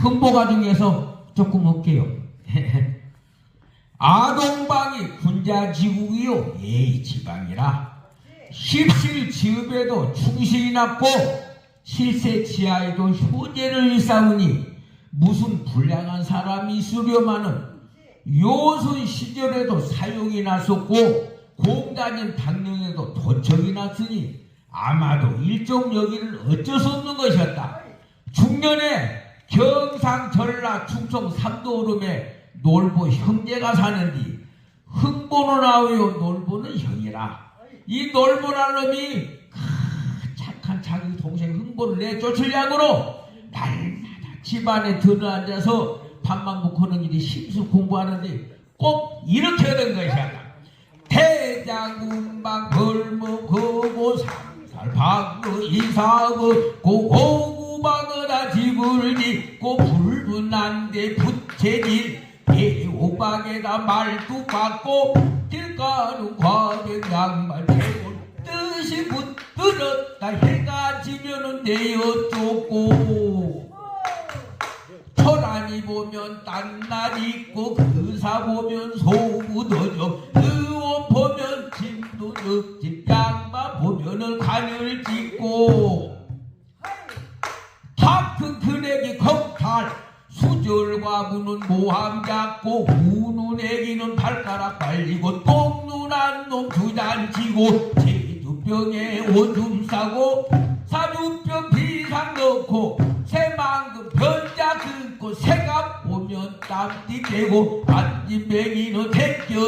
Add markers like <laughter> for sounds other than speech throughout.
흥보가 중에서 조금 할게요. <laughs> 아동방이 군자지국이요 예의 지방이라 십실 지읍에도 충실이 났고 실세 지하에도 효제를 일삼으니 무슨 불량한 사람이 있으려마는 요순 시절에도 사용이 났었고 공단인 당령에도 도척이 났으니 아마도 일종 여기는 어쩔 수 없는 것이었다. 중년에 경상 전라 충청 삼도오름에 놀보 형제가 사는디 흥보는 아우요 놀보는 형이라. 이 놀보란 놈이 크, 착한 자기 동생 흥보를 내쫓으려고로 날마다 집안에 들어앉아서 밥만 먹고 하는 일이 심수 공부하는데 꼭 이렇게 하는 것이야. 대장운방 걸목하고 삼살방어 이사고 고고 구방어다 집을 짓고 불분한데 부채질 대오방에다 말도 받고 길가루 과백 양말 대고 뜻이 붙들었다 해가 지면은 내어 쫓고. 천안이 보면 딴날 있고 그사 보면 소묻어져 의원 보면 짐도 득 무는 모함 잡고 우는 애기는 발가락 발리고 똥눈 한 놈 두잔 치고 제주병에 오줌 싸고 사주병 비상 넣고 새만금 변자 긁고 새가 보면 땀띠 빼고 안진뱅이는 택겨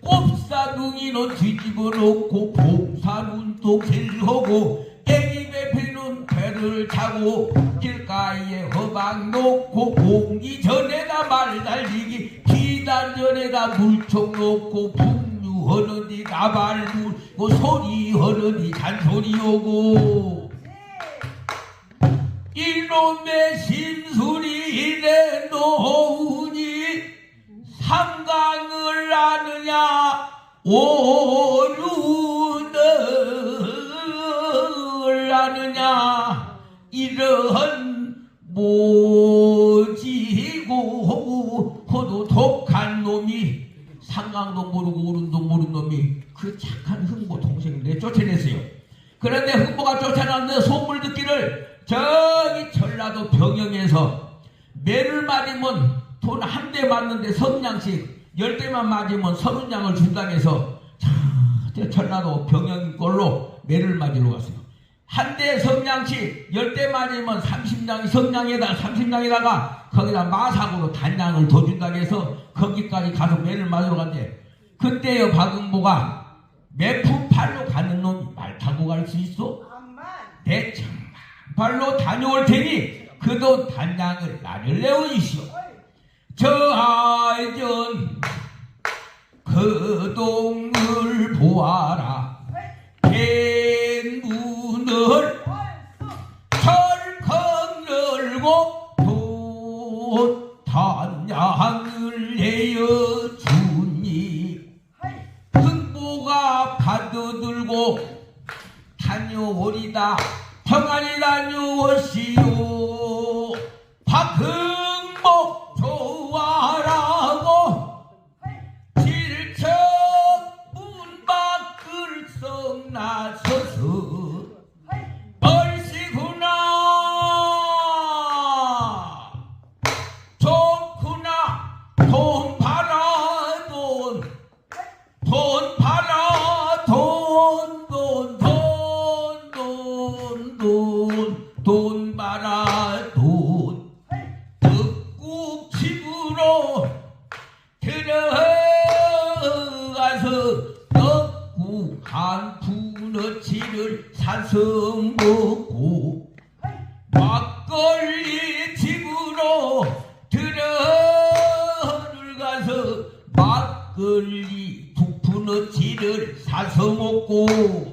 꼽사둥이는 뒤집어 놓고 봉사눈도 길하고 애기 배를 차고 길가에 허방 놓고 공기 전에다 말 달리기 기단 전에다 물총 놓고 풍류하는디 나발 물고 소리하는디 잔소리 오고 이놈의 심술이 내놓으니 삼강을 아느냐? 오륜 이런 모지고 호도 독한 놈이 상강도 모르고 오른도 모르는 놈이 그 착한 흥보 동생을 내쫓아냈어요 그런데 흥보가 쫓아났는데 소문 듣기를 저기 전라도 병영에서 매를 맞으면 돈 한 대 맞는데 성냥씩 열 대만 맞으면 서른 해서 자, 저 전라도 병영 걸로 매를 맞으러 갔어요. 한 대 성냥씩 열대 맞으면 30장 성냥에다 30장에다가 거기다 마삭으로 단장을 더 준다고 해서 거기까지 가서 매를 맞으러 갔는데 그때요 박응보가 매품 팔로 가는 놈이 말 타고 갈 수 있어? 대청 발로 다녀올 테니 그도 단장을 나를 내어주시오. 저 아이전 그 동을 보아 도 arrancou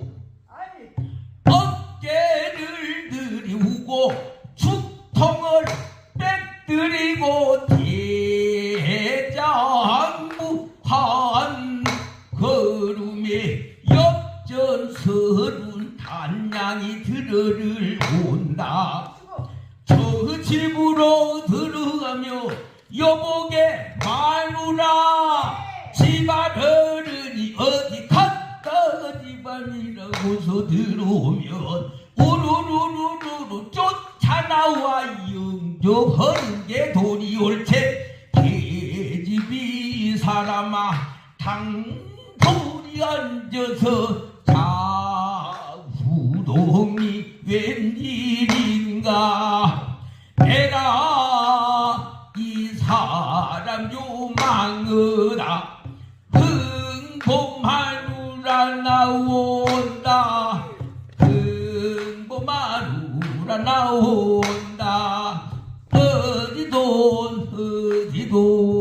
집안이라고서 들어오면 우르르르르르 쫓아나와 영접하는 게 돈이 옳지 계집이 사람아 당돌이 앉아서 자후동이 웬일인가? 에라 이 사람 요망으 people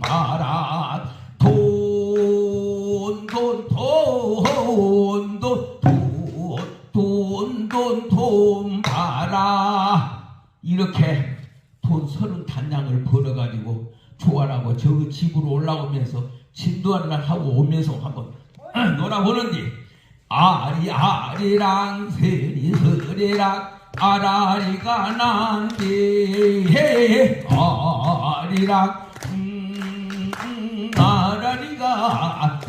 바라 돈 돈 돈 돈 돈 돈 돈 바라 이렇게 돈 서른 단량을 벌어가지고 조안하고 저 집으로 올라오면서 진도한 날 하고 오면서 한번 아, 놀아보는디. 아리아리랑 세리서리랑 아라리가 난디. 아리랑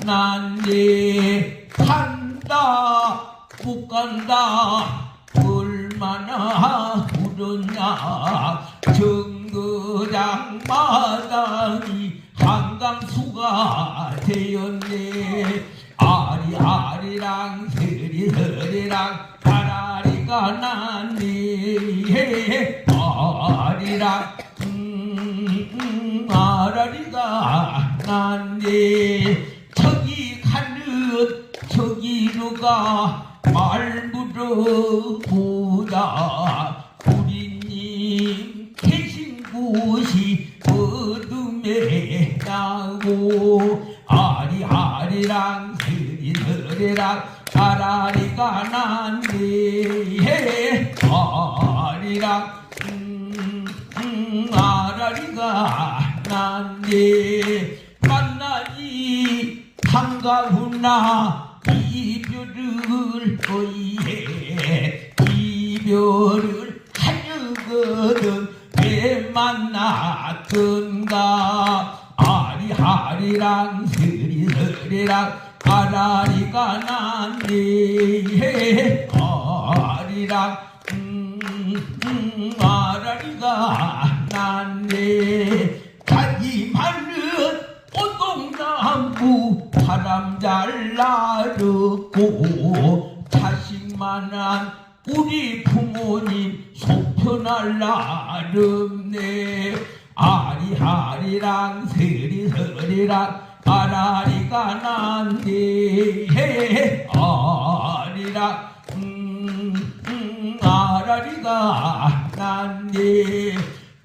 난디 간다 못 간다 얼마나 울었냐. 정거장 마당이 한강수가 되었네. 아리 아리랑 세리 서리랑 아라리가 났네. 아리랑 음, 음, 아라리가 났네 저기 가는 저기로 가 말 물어보자 우리님 계신 곳이 어둠에 나고 아리 아리랑 스리 스리랑 아라리가 난네. 아리랑 음, 음, 아라리가 한 가구나? 이별을 어이해. 이별을 하려거든 왜 만났던가. 아리아리랑 스리스리랑 아라리가 난네 아리랑 음, 음, 아라리가 난네 나르고 자식만한 우리 부모님 속편할 나름네. 아리아리랑 서리서리랑 아라리가 난네 아리랑 음, 음, 아라리가 난네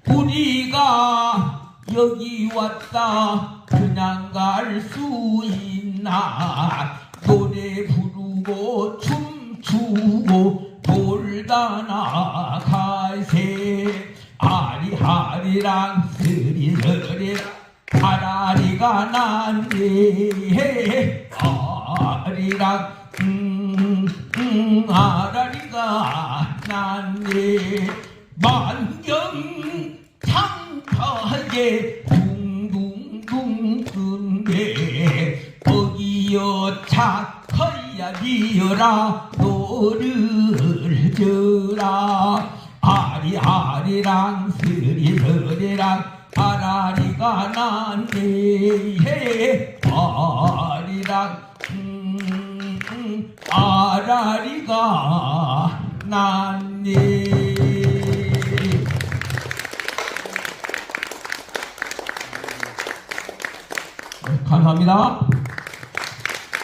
우리가 여기 왔다. 그냥 갈 수 있 나 노래 부르고 춤추고 놀다 나가세. 아리아리랑 스리스리랑 아라리가 난네 아리랑 음, 음, 아라리가 난네 만경 창파하게 둥둥둥 거기 여차 커야 리어라 노를 져라. 아리아리랑 스리스리랑 아라리가 난네. 아리랑 예, 음, 아라리가 난네 네, 감사합니다.